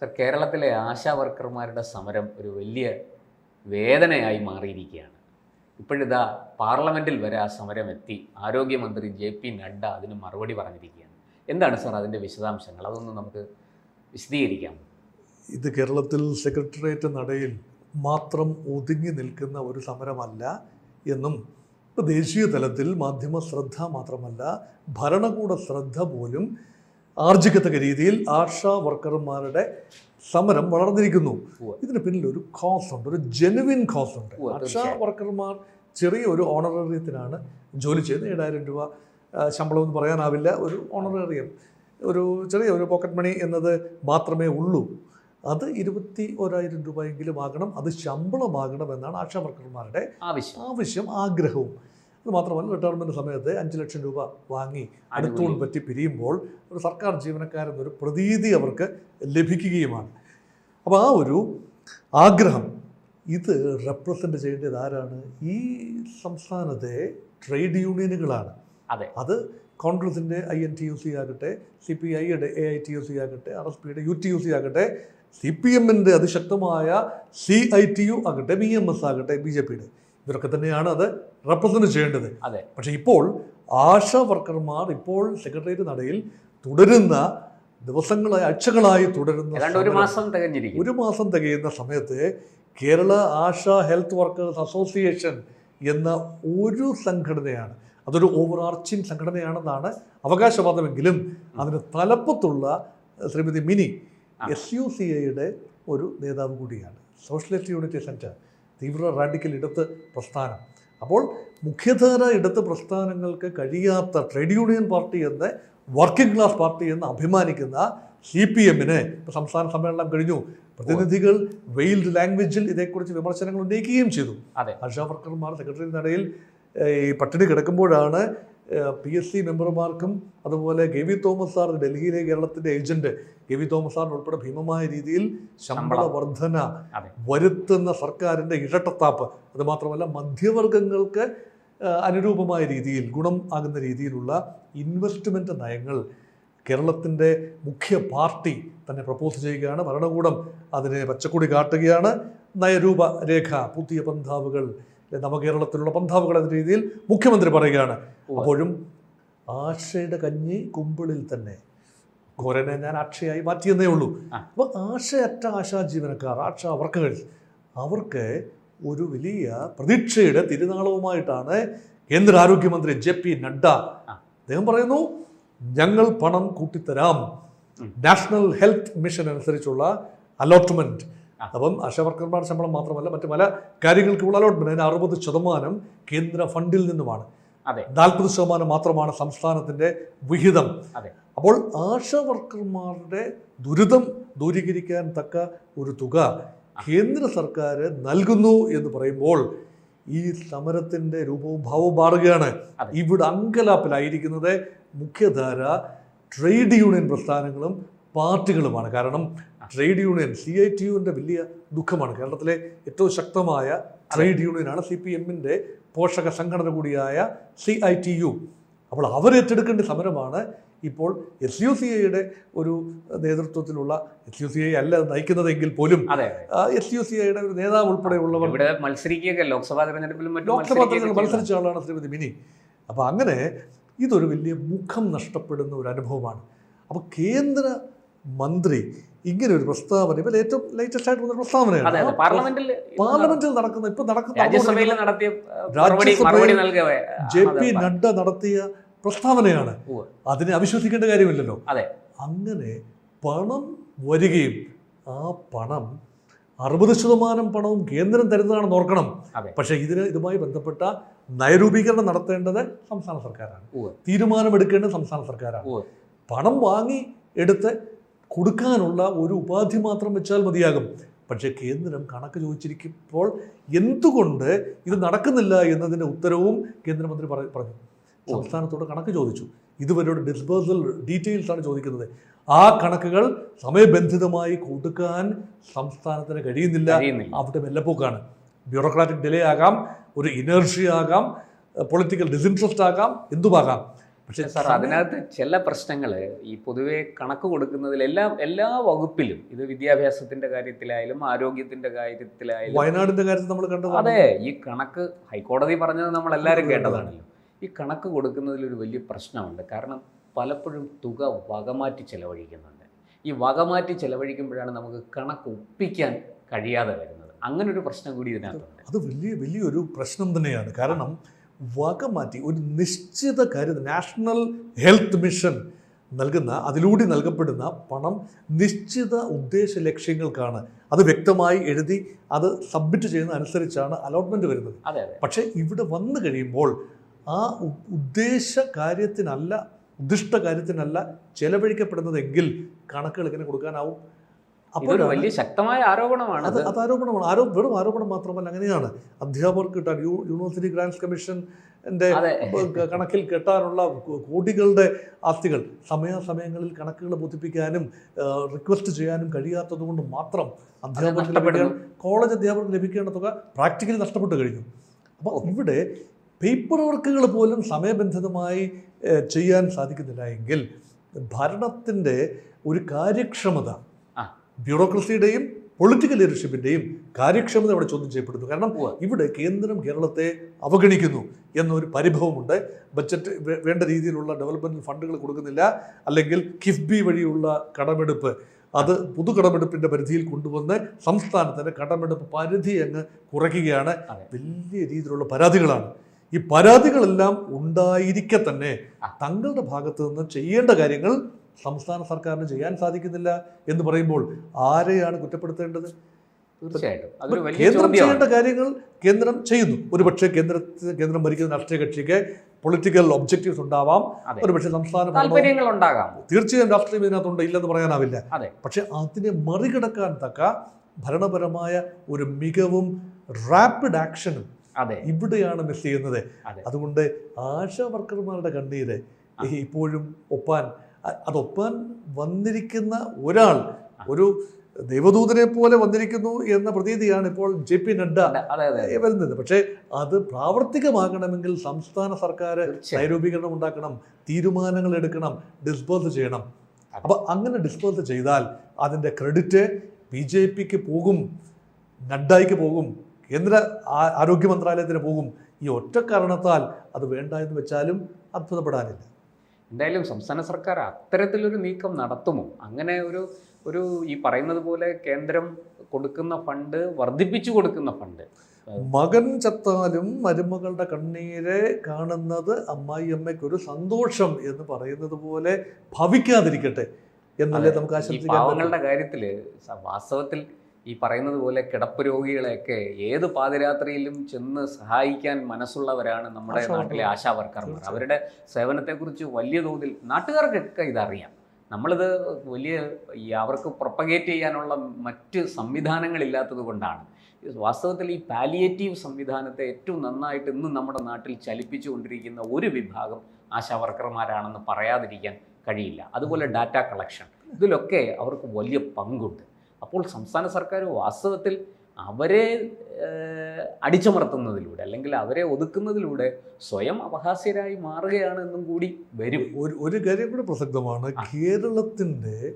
Sir കേരളത്തിലെ ആശാ വർക്കർമാരുടെ സമരം ഒരു വലിയ വേദനയായി മാറിയിരിക്കുകയാണ്. ഇപ്പോഴിതാ പാർലമെന്റിൽ വരെ ആ സമരം എത്തി. ആരോഗ്യമന്ത്രി ജെ പി നഡ്ഡ അതിന് മറുപടി പറഞ്ഞിരിക്കുകയാണ്. എന്താണ് സർ അതിന്റെ വിശദാംശങ്ങൾ? അതൊന്ന് നമുക്ക് വിശദീകരിക്കാം ഇത് കേരളത്തിൽ സെക്രട്ടേറിയറ്റ് നടയിൽ മാത്രം ഒതുങ്ങി നിൽക്കുന്ന ഒരു സമരമല്ല എന്നും ഇപ്പോൾ ദേശീയ തലത്തിൽ മാധ്യമ ശ്രദ്ധ മാത്രമല്ല ഭരണകൂട ശ്രദ്ധ പോലും ആർജിക്കത്തക്ക രീതിയിൽ ആശാ വർക്കർമാരുടെ സമരം വളർന്നിരിക്കുന്നു. ഇതിന് പിന്നിൽ ഒരു കോസ് ഉണ്ട് ഒരു ജെനുവിൻ കോസ് ഉണ്ട് ആശാ വർക്കർമാർ ചെറിയ ഒരു ഓണറേറിയത്തിനാണ് ജോലി ചെയ്യുന്നത്. ഏഴായിരം രൂപ ശമ്പളം എന്ന് പറയാനാവില്ല. ഒരു ഓണറേറിയം ഒരു ചെറിയ ഒരു പോക്കറ്റ് മണി എന്നത് മാത്രമേ ഉള്ളൂ. അത് ഇരുപത്തി ഒരായിരം രൂപയെങ്കിലും ആകണം അത് ശമ്പളമാകണം എന്നാണ് ആശാ വർക്കർമാരുടെ ആവശ്യം. ആവശ്യം ആഗ്രഹവും. അത് മാത്രമല്ല റിട്ടയർമെന്റ് സമയത്ത് അഞ്ച് ലക്ഷം രൂപ വാങ്ങി അടുത്തോൺ പറ്റി പിരിയുമ്പോൾ ഒരു സർക്കാർ ജീവനക്കാരെന്നൊരു പ്രതീതി അവർക്ക് ലഭിക്കുകയുമാണ്. അപ്പോൾ ആ ഒരു ആഗ്രഹം ഇത് റെപ്രസെന്റ് ചെയ്യേണ്ടത് ആരാണ്? ഈ സംസ്ഥാനത്തെ ട്രേഡ് യൂണിയനുകളാണ് അതെ. അത് കോൺഗ്രസിന്റെ I N T U C ആകട്ടെ സി പി ഐയുടെ A I T U C ആകട്ടെ ആർ എസ് പിയുടെ യു ടി യു സി ആകട്ടെ സി പി എമ്മിന്റെ അതിശക്തമായ സി ഐ ടി യു ആകട്ടെ ബി എം എസ് ആകട്ടെ ബി ജെ പിയുടെ ഇവരൊക്കെ തന്നെയാണ് അത് റെപ്രസെന്റ് ചെയ്യേണ്ടത്. അതെ. പക്ഷേ ഇപ്പോൾ ആശാ വർക്കർമാർ ഇപ്പോൾ സെക്രട്ടേറിയറ്റ് നടയിൽ തുടരുന്ന ദിവസങ്ങളായി ആഴ്ചകളായി തുടരുന്ന ഒരു മാസം തികഞ്ഞിരിക്കും ഒരു മാസം തികയുന്ന സമയത്ത് Kerala Asha health workers association എന്ന ഒരു സംഘടനയാണ്. അതൊരു ഓവർ ആർച്ചിങ് സംഘടനയാണെന്നാണ് അവകാശവാദമെങ്കിലും അതിന് തലപ്പത്തുള്ള Shrimati Mini S U C ഐയുടെ ഒരു നേതാവ് കൂടിയാണ്. സോഷ്യലിസ്റ്റ് യൂണിറ്റി സെന്റർ തീവ്ര റാഡിക്കൽ ഇടത്ത് പ്രസ്ഥാനം. അപ്പോൾ മുഖ്യധാര ഇടത്ത് പ്രസ്ഥാനങ്ങൾക്ക് കഴിയാത്ത ട്രേഡ് യൂണിയൻ പാർട്ടി എന്ന് വർക്കിംഗ് ക്ലാസ് പാർട്ടി എന്ന് അഭിമാനിക്കുന്ന സി പി എമ്മിന് ഇപ്പോൾ സംസ്ഥാന സമ്മേളനം കഴിഞ്ഞു. പ്രതിനിധികൾ വെയിൽഡ് ലാംഗ്വേജിൽ ഇതേക്കുറിച്ച് വിമർശനങ്ങൾ ഉന്നയിക്കുകയും ചെയ്തു. അതെ. ആശാ വർക്കർമാർ സെക്രട്ടറി നടയിൽ ഈ പട്ടിണി കിടക്കുമ്പോഴാണ് പി എസ് സി മെമ്പർമാർക്കും അതുപോലെ കെ വി തോമസ് സാർ ഡൽഹിയിലെ കേരളത്തിന്റെ ഏജന്റ് കെ വി തോമസ് സാറിന് ഉൾപ്പെടെ ഭീമമായ രീതിയിൽ ശമ്പള വർധന വരുത്തുന്ന സർക്കാരിന്റെ ഇരട്ടത്താപ്പ്. അതുമാത്രമല്ല മധ്യവർഗങ്ങൾക്ക് അനുരൂപമായ രീതിയിൽ ഗുണം ആകുന്ന രീതിയിലുള്ള ഇൻവെസ്റ്റ്മെന്റ് നയങ്ങൾ കേരളത്തിന്റെ മുഖ്യ പാർട്ടി തന്നെ പ്രപ്പോസ് ചെയ്യുകയാണ്. ഭരണകൂടം അതിനെ പച്ചക്കൊടി കാട്ടുകയാണ്. നയരൂപ രേഖ പുതിയ പന്ഥാവുകൾ അല്ലെ, നവകേരളത്തിലുള്ള പന്ഥാവുകൾ എന്ന രീതിയിൽ മുഖ്യമന്ത്രി പറയുകയാണ്. അപ്പോഴും ആശയുടെ കഞ്ഞി കുമ്പിളിൽ തന്നെ. ഘോരനെ ഞാൻ ആക്ഷയായി മാറ്റിയെന്നേ ഉള്ളൂ. അപ്പൊ അപ്പോൾ ആശയറ്റ ആശാ ജീവനക്കാർ ആശാ വർക്കുകൾ അവർക്ക് ഒരു വലിയ പ്രതീക്ഷയുടെ തിരുനാളവുമായിട്ടാണ് കേന്ദ്ര ആരോഗ്യമന്ത്രി ജെ പി നഡ്ഡ അദ്ദേഹം പറയുന്നു ഞങ്ങൾ പണം കൂട്ടിത്തരാം. നാഷണൽ ഹെൽത്ത് മിഷൻ അനുസരിച്ചുള്ള അലോട്ട്മെന്റ്. അപ്പം ആശാവർക്കർമാരുടെ ശമ്പളം മാത്രമല്ല മറ്റു പല കാര്യങ്ങൾക്കുള്ള അലോട്ട്മെന്റ് അതിന് അറുപത് ശതമാനം കേന്ദ്ര ഫണ്ടിൽ നിന്നുമാണ്. അതെ. നാൽപ്പത് ശതമാനം മാത്രമാണ് സംസ്ഥാനത്തിന്റെ വിഹിതം. അതെ. അപ്പോൾ ആശാവർക്കർമാരുടെ ദുരിതം ദൂരീകരിക്കാൻ തക്ക ഒരു തുക കേന്ദ്ര സർക്കാർ നൽകുന്നു എന്ന് പറയുമ്പോൾ ഈ സമരത്തിന്റെ രൂപവും ഭാവവും മാറുകയാണ്. ഇവിടെ അങ്കലാപ്പിലായിരിക്കുന്നത് മുഖ്യധാര ട്രേഡ് യൂണിയൻ പ്രസ്ഥാനങ്ങളും പാർട്ടികളുമാണ്. കാരണം trade union C I T യുവിന്റെ വലിയ ദുഃഖമാണ്. കേരളത്തിലെ ഏറ്റവും ശക്തമായ ട്രേഡ് യൂണിയനാണ് സി പി എമ്മിന്റെ പോഷക സംഘടന കൂടിയായ സി ഐ ടി യു. അപ്പോൾ അവരേറ്റെടുക്കേണ്ട സമരമാണ് ഇപ്പോൾ എസ് യു സി ഐയുടെ ഒരു നേതൃത്വത്തിലുള്ള എസ് യു സി ഐ അല്ല നയിക്കുന്നതെങ്കിൽ പോലും എസ് യു സി ഐയുടെ ഒരു നേതാവ് ഉൾപ്പെടെയുള്ളവർ മത്സരിക്കുകയൊക്കെ ലോക്സഭാ തെരഞ്ഞെടുപ്പിലും ലോക്സഭാ തെരഞ്ഞെടുപ്പിൽ മത്സരിച്ച ആളാണ് ശ്രീമതി മിനി. അപ്പോൾ അങ്ങനെ ഇതൊരു വലിയ മുഖം നഷ്ടപ്പെടുന്ന ഒരു അനുഭവമാണ്. അപ്പോൾ കേന്ദ്ര മന്ത്രി ഇങ്ങനെ ഒരു പ്രസ്താവന ഇപ്പൊ ഏറ്റവും ലേറ്റസ്റ്റ് ആയിട്ട് വന്ന പ്രസ്താവനയാണ്. പാർലമെന്റിൽ നടക്കുന്ന ഇപ്പൊ നടക്കുന്ന ജെ പി നഡ്ഡ നടത്തിയ പ്രസ്താവനയാണ്. അതിനെ അവിശ്വസിക്കേണ്ട കാര്യമില്ലല്ലോ. അങ്ങനെ പണം വരികയും ആ പണം അറുപത് ശതമാനം പണവും കേന്ദ്രം തരുന്നതാണ് ഓർക്കണം. പക്ഷെ ഇതിന് ഇതുമായി ബന്ധപ്പെട്ട നയരൂപീകരണം നടത്തേണ്ടത് സംസ്ഥാന സർക്കാരാണ്. തീരുമാനമെടുക്കേണ്ടത് സംസ്ഥാന സർക്കാരാണ്. പണം വാങ്ങി എടുത്ത് കൊടുക്കാനുള്ള ഒരു ഉപാധി മാത്രം വെച്ചാൽ മതിയാകും. പക്ഷേ കേന്ദ്രം കണക്ക് ചോദിച്ചിരിക്കുമ്പോൾ എന്തുകൊണ്ട് ഇത് നടക്കുന്നില്ല എന്നതിന്റെ ഉത്തരവും കേന്ദ്രമന്ത്രി പറ- പറഞ്ഞു. സംസ്ഥാനത്തോട് കണക്ക് ചോദിച്ചു. ഇതുവരെയുടെ ഡിസ്ബേഴ്സൽ ഡീറ്റെയിൽസ് ആണ് ചോദിക്കുന്നത്. ആ കണക്കുകൾ സമയബന്ധിതമായി കൊടുക്കാൻ സംസ്ഥാനത്തിന് കഴിയുന്നില്ല. കഴിയുന്നില്ല. അവിടെ വെല്ലപ്പോക്കാണ് ബ്യൂറോക്രാറ്റിക് ഡിലേ ആകാം ഒരു ഇനർഷ്യ ആകാം പൊളിറ്റിക്കൽ ഡിസിൻട്രസ്റ്റ് ആകാം എന്തുമാകാം? പക്ഷേ സാർ അതിനകത്ത് ചില പ്രശ്നങ്ങൾ ഈ പൊതുവെ കണക്ക് കൊടുക്കുന്നതിൽ എല്ലാ എല്ലാ വകുപ്പിലും ഇത് വിദ്യാഭ്യാസത്തിന്റെ കാര്യത്തിലായാലും ആരോഗ്യത്തിന്റെ കാര്യത്തിലായാലും വയനാടിന്റെ കാര്യത്തിൽ നമ്മൾ അതെ ഈ കണക്ക് ഹൈക്കോടതി പറഞ്ഞത് നമ്മൾ എല്ലാവരും കേട്ടതാണല്ലോ. ഈ കണക്ക് കൊടുക്കുന്നതിൽ ഒരു വലിയ പ്രശ്നമുണ്ട്. കാരണം പലപ്പോഴും തുക വകമാറ്റി ചെലവഴിക്കുന്നുണ്ട്. ഈ വകമാറ്റി ചെലവഴിക്കുമ്പോഴാണ് നമുക്ക് കണക്ക് ഒപ്പിക്കാൻ കഴിയാതെ വരുന്നത്. അങ്ങനെ ഒരു പ്രശ്നം കൂടി ഇതിനകത്തുണ്ട്. അത് വലിയ വലിയൊരു പ്രശ്നം തന്നെയാണ്. കാരണം വക മാറ്റി ഒരു നിശ്ചിത കാര്യം നാഷണൽ ഹെൽത്ത് മിഷൻ നൽകുന്ന അതിലൂടെ നൽകപ്പെടുന്ന പണം നിശ്ചിത ഉദ്ദേശ ലക്ഷ്യങ്ങൾക്കാണ്. അത് വ്യക്തമായി എഴുതി അത് സബ്മിറ്റ് ചെയ്യുന്ന അനുസരിച്ചാണ് അലോട്ട്മെന്റ് വരുന്നത്. അതെ അതെ. പക്ഷേ ഇവിടെ വന്നു കഴിയുമ്പോൾ ആ ഉദ്ദേശ കാര്യത്തിനല്ല ഉദ്ദിഷ്ട കാര്യത്തിനല്ല ചെലവഴിക്കപ്പെടുന്നതെങ്കിൽ കണക്കുകൾ ഇങ്ങനെ കൊടുക്കാനാവും? വലിയ ശക്തമായ ആരോപണമാണ് അത് അത് ആരോപണമാണ് ആരോ വെറും ആരോപണം മാത്രമല്ല അങ്ങനെയാണ് അധ്യാപകർക്ക് കിട്ടാൻ യൂണിവേഴ്സിറ്റി ഗ്രാൻസ് കമ്മീഷൻ അതെ കണക്കിൽ കെട്ടാനുള്ള കോടികളുടെ ആസ്തികൾ സമയാസമയങ്ങളിൽ കണക്കുകൾ ബോധിപ്പിക്കാനും റിക്വസ്റ്റ് ചെയ്യാനും കഴിയാത്തത് കൊണ്ട് മാത്രം അധ്യാപകർക്ക്. ലഭിക്കാൻ കോളേജ് അധ്യാപകർക്ക് ലഭിക്കേണ്ട തുക പ്രാക്ടിക്കലി നഷ്ടപ്പെട്ടു കഴിഞ്ഞു അപ്പോൾ ഇവിടെ പേപ്പർ വർക്കുകൾ പോലും സമയബന്ധിതമായി ചെയ്യാൻ സാധിക്കുന്നില്ല എങ്കിൽ ഭരണത്തിന്റെ ഒരു കാര്യക്ഷമത. ബ്യൂറോക്രസിയുടെയും പൊളിറ്റിക്കൽ ലീഡർഷിപ്പിന്റെയും കാര്യക്ഷമത ഇവിടെ ചോദ്യം ചെയ്യപ്പെടുന്നു. കാരണം ഇവിടെ കേന്ദ്രം കേരളത്തെ അവഗണിക്കുന്നു എന്നൊരു പരിഭവമുണ്ട്. ബജറ്റ് വേണ്ട രീതിയിലുള്ള ഡെവലപ്മെന്റ് ഫണ്ടുകൾ കൊടുക്കുന്നില്ല. അല്ലെങ്കിൽ കിഫ്ബി വഴിയുള്ള കടമെടുപ്പ്. അത് പുതു കടമെടുപ്പിന്റെ പരിധിയിൽ കൊണ്ടുവന്ന് സംസ്ഥാനത്തിന്റെ കടമെടുപ്പ് പരിധി അങ്ങ് കുറയ്ക്കുകയാണ്. വലിയ രീതിയിലുള്ള പരാതികളാണ്. ഈ പരാതികളെല്ലാം ഉണ്ടായിരിക്കെ തന്നെ തങ്ങളുടെ ഭാഗത്ത് നിന്ന് ചെയ്യേണ്ട കാര്യങ്ങൾ സംസ്ഥാന സർക്കാരിന് ചെയ്യാൻ സാധിക്കുന്നില്ല എന്ന് പറയുമ്പോൾ ആരെയാണ് കുറ്റപ്പെടുത്തേണ്ടത്? തീർച്ചയായിട്ടും. കേന്ദ്രം ചെയ്യേണ്ട കാര്യങ്ങൾ കേന്ദ്രം ചെയ്യുന്നു. ഒരുപക്ഷെ കേന്ദ്ര കേന്ദ്രം ഭരിക്കുന്ന രാഷ്ട്രീയ കക്ഷിക്ക് പൊളിറ്റിക്കൽ ഒബ്ജക്റ്റീവ്സ് ഉണ്ടാവാം. ഒരുപക്ഷെ സംസ്ഥാന തീർച്ചയായും രാഷ്ട്രീയം ഇതിനകത്തുണ്ട് ഇല്ലെന്ന് പറയാനാവില്ല. പക്ഷെ അതിനെ മറികടക്കാൻ തക്ക ഭരണപരമായ ഒരു മികവും റാപ്പിഡ് ആക്ഷനും അതെ. ഇവിടെയാണ് മിസ് ചെയ്യുന്നത്. അതുകൊണ്ട് ആശാ വർക്കർമാരുടെ കണ്ണീര് ഇപ്പോഴും ഒപ്പാൻ അതൊപ്പാൻ വന്നിരിക്കുന്ന ഒരാൾ ഒരു ദൈവദൂതനെ പോലെ വന്നിരിക്കുന്നു എന്ന പ്രതീതിയാണ് ഇപ്പോൾ ജെ പി നഡ്ഡ വരുന്നത് പക്ഷേ അത് പ്രാവർത്തികമാകണമെങ്കിൽ സംസ്ഥാന സർക്കാർ നൈരൂപീകരണം ഉണ്ടാക്കണം തീരുമാനങ്ങൾ എടുക്കണം ഡിസ്പോസ് ചെയ്യണം. അപ്പൊ അപ്പോൾ അങ്ങനെ ഡിസ്പോസ് ചെയ്താൽ അതിന്റെ ക്രെഡിറ്റ് ബി ജെ പിക്ക് പോകും നഡ്ഡായിക്ക് പോകും കേന്ദ്ര ആരോഗ്യ മന്ത്രാലയത്തിന് പോകും. ഈ ഒറ്റ കാരണത്താൽ അത് വേണ്ട എന്ന് വെച്ചാലും അത്ഭുതപ്പെടാനില്ല. എന്തായാലും സംസ്ഥാന സർക്കാർ അത്തരത്തിലൊരു നീക്കം നടത്തുമോ അങ്ങനെ ഒരു ഒരു ഈ പറയുന്നത് പോലെ കേന്ദ്രം കൊടുക്കുന്ന ഫണ്ട് വർദ്ധിപ്പിച്ചു കൊടുക്കുന്ന ഫണ്ട് മകൻ ചത്താലും മരുമകളുടെ കണ്ണീരെ കാണുന്നത് അമ്മായിയമ്മയ്ക്ക് ഒരു സന്തോഷം എന്ന് പറയുന്നത് പോലെ ഭവിക്കാതിരിക്കട്ടെ എന്നല്ലേ. നമുക്ക് ആശംസിക്കാം. പാവങ്ങളുടെ കാര്യത്തിൽ വാസ്തവത്തിൽ ഈ പറയുന്നത് പോലെ കിടപ്പ് രോഗികളെയൊക്കെ ഏത് പാതിരാത്രിയിലും ചെന്ന് സഹായിക്കാൻ മനസ്സുള്ളവരാണ് നമ്മുടെ നാട്ടിലെ. ആശാ വർക്കർമാർ അവരുടെ സേവനത്തെക്കുറിച്ച് വലിയ തോതിൽ നാട്ടുകാർക്കൊക്കെ ഇതറിയാം. നമ്മളിത് വലിയ ഈ അവർക്ക് പ്രൊപ്പഗേറ്റ് ചെയ്യാനുള്ള മറ്റ് സംവിധാനങ്ങളില്ലാത്തത് കൊണ്ടാണ്. വാസ്തവത്തിൽ ഈ പാലിയേറ്റീവ് സംവിധാനത്തെ ഏറ്റവും നന്നായിട്ട് ഇന്ന് നമ്മുടെ നാട്ടിൽ ചലിപ്പിച്ചുകൊണ്ടിരിക്കുന്ന ഒരു വിഭാഗം ആശാ വർക്കർമാരാണെന്ന് പറയാതിരിക്കാൻ കഴിയില്ല. അതുപോലെ ഡാറ്റ കളക്ഷൻ. ഇതിലൊക്കെ അവർക്ക് വലിയ പങ്കുണ്ട്. അപ്പോൾ സംസ്ഥാന സർക്കാർ വാസ്തവത്തിൽ അവരെ അടിച്ചമർത്തുന്നതിലൂടെ അല്ലെങ്കിൽ അവരെ ഒതുക്കുന്നതിലൂടെ സ്വയം അപഹാസ്യരായി മാറുകയാണ് എന്നും കൂടി വരും. ഒരു ഒരു കാര്യം കൂടെ പ്രസക്തമാണ്. കേരളത്തിന്റെ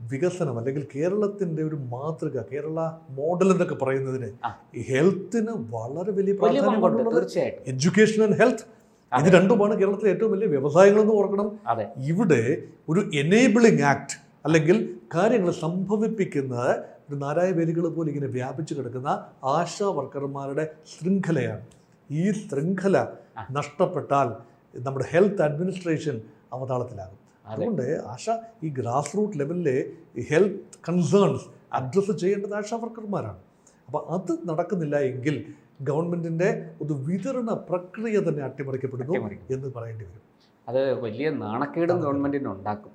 വികസനം അല്ലെങ്കിൽ കേരളത്തിന്റെ ഒരു മാതൃക കേരള മോഡൽ എന്നൊക്കെ പറയുന്നതിന്. ഹെൽത്തിന് വളരെ വലിയ പ്രാധാന്യം എഡ്യൂക്കേഷൻ ആൻഡ് ഹെൽത്ത്. ഇത് അതെ. രണ്ടുമാണ് കേരളത്തിലെ ഏറ്റവും വലിയ വ്യവസായങ്ങളെന്ന് ഓർക്കണം. അതെ. ഇവിടെ ഒരു എനേബിളിംഗ് ആക്ട് അല്ലെങ്കിൽ കാര്യങ്ങൾ സംഭവിപ്പിക്കുന്നത് ഒരു നാരായ വേലികൾ പോലെ ഇങ്ങനെ വ്യാപിച്ചു കിടക്കുന്ന ആശാ വർക്കർമാരുടെ ശൃംഖലയാണ്. ഈ ശൃംഖല നഷ്ടപ്പെട്ടാൽ നമ്മുടെ ഹെൽത്ത് അഡ്മിനിസ്ട്രേഷൻ അവതാളത്തിലാകും. അതുകൊണ്ട് ആശ ഈ ഗ്രാസ് റൂട്ട് ലെവലിലെ ഹെൽത്ത് കൺസേൺസ് അഡ്രസ്സ് ചെയ്യേണ്ടത് ആശാ വർക്കർമാരാണ്. അപ്പോൾ അത് നടക്കുന്നില്ല എങ്കിൽ ഗവൺമെന്റിന്റെ ഒരു വിതരണ പ്രക്രിയ തന്നെ അട്ടിമറിക്കപ്പെടുന്നു എന്ന് പറയേണ്ടി വരും. അത് വലിയ നാണക്കേടും ഗവൺമെന്റിന് ഉണ്ടാക്കും.